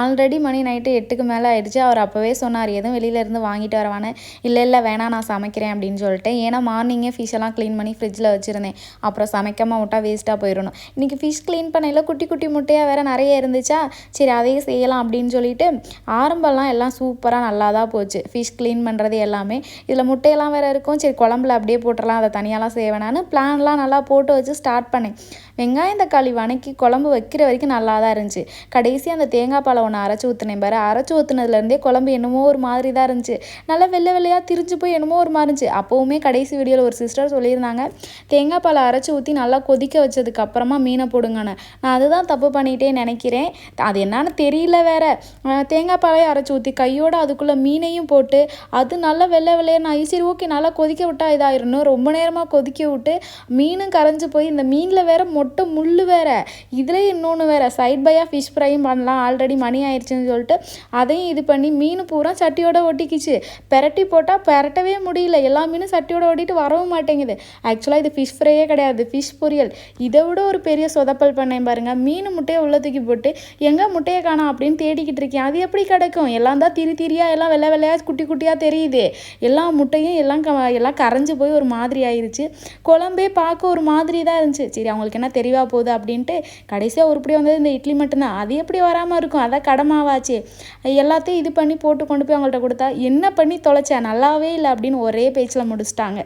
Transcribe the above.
Already மணி night எட்டுக்கு மேலே ஆயிடுச்சு. அவர் அப்போவே சொன்னார் எதுவும் வெளியிலேருந்து வாங்கிட்டு வரவானே? இல்லை இல்லை வேணாம் நான் சமைக்கிறேன் அப்படின்னு சொல்லிட்டு. ஏன்னா மார்னிங்கே ஃபிஷ்ஷெல்லாம் க்ளீன் பண்ணி ஃப்ரிட்ஜில் வச்சுருந்தேன். அப்புறம் சமைக்காமல் விட்டால் வேஸ்ட்டாக போயிடணும். இன்றைக்கி ஃபிஷ் க்ளீன் பண்ணையில் குட்டி குட்டி முட்டையாக வேறு நிறைய இருந்துச்சா? சரி அதையே செய்யலாம் அப்படின்னு சொல்லிட்டு ஆரம்பம்லாம் எல்லாம் சூப்பராக நல்லா தான் போச்சு. ஃபிஷ் க்ளீன் பண்ணுறது எல்லாமே. இதில் முட்டையெல்லாம் வேறு இருக்கும். சரி குழம்புல அப்படியே போட்டுடலாம் அதை தனியாலாம் செய்வேணான்னு பிளான்லாம் நல்லா போட்டு வச்சு ஸ்டார்ட் பண்ணேன். வெங்காயம் தக்காளி வணக்கி குழம்பு வைக்கிற வரைக்கும் நல்லா தான் இருந்துச்சு. கடைசி அந்த தேங்காய் பாலை ஒன்று அரைச்சி ஊற்றுனேன் பாரு. அரைச்சி ஊற்றுனதுலேருந்தே குழம்பு என்னமோ ஒரு மாதிரி தான் இருந்துச்சு. நல்லா வெள்ளை வெள்ளையாக திரிஞ்சு போய் என்னமோ ஒரு மாதிரி இருந்துச்சு. அப்போவுமே கடைசி வீடியோவில் ஒரு சிஸ்டர் சொல்லியிருந்தாங்க தேங்காய் பாலை அரைச்சி ஊற்றி நல்லா கொதிக்க வச்சதுக்கு அப்புறமா மீனை போடுங்கன்னு. நான் அதுதான் தப்பு பண்ணிகிட்டே நினைக்கிறேன். அது என்னன்னு தெரியல வேற. தேங்காய் பாலையை அரைச்சி ஊற்றி கையோடு அதுக்குள்ளே மீனையும் போட்டு அது நல்லா வெள்ளை வெள்ளையாக நான் சரி ஓகே நல்லா கொதிக்க விட்டா இதாயிரணும். ரொம்ப நேரமாக கொதிக்க விட்டு மீனும் கரைஞ்சு போய் இந்த மீனில் வேற மொட்டை முள் வேற. இதில் இன்னொன்று வேற. சைட் பையாக ஃபிஷ் ஃப்ரையும் பண்ணலாம். ஆல்ரெடி மணி ஆயிடுச்சுன்னு சொல்லிட்டு அதையும் இது பண்ணி மீன் பூரா சட்டியோட ஒட்டிக்கிச்சு. பெரட்டி போட்டால் பெரட்டவே முடியல. எல்லா மீனும் சட்டியோட ஒட்டிட்டு வரவும் மாட்டேங்குது. ஆக்சுவலாக இது ஃபிஷ் ஃப்ரையே கிடையாது. ஃபிஷ் பொரியல். இதை விட ஒரு பெரிய சொதப்பல் பண்ணேன் பாருங்கள் மீன் முட்டையை உள்ள தூக்கி போட்டு எங்கே முட்டையை காணும்? அப்படின்னு தேடிக்கிட்டு இருக்கேன். அது எப்படி கிடைக்கும்? எல்லாம் தான் திரி திரியாக எல்லாம் வெள்ளை வெள்ளையாக குட்டி குட்டியாக தெரியுது. எல்லா முட்டையும் எல்லாம் க எல்லாம் கரைஞ்சு போய் ஒரு மாதிரி ஆயிடுச்சு குழம்பே பார்க்க ஒரு மாதிரி தான் இருந்துச்சு. சரி அவங்களுக்கு என்ன தெரிவா போகுது அப்படின்ட்டு கடைசியாக உருப்படி வந்தது இந்த இட்லி மட்டும்தான். அது எப்படி வராமல் இருக்கும்? அதான் கடமாவாச்சே. எல்லாத்தையும் இது பண்ணி போட்டு கொண்டு போய் அவங்கள்ட்ட கொடுத்தா என்ன பண்ணி தொலைச்சேன் நல்லாவே இல்லை அப்படின்னு ஒரே பேச்சில் முடிச்சிட்டாங்க.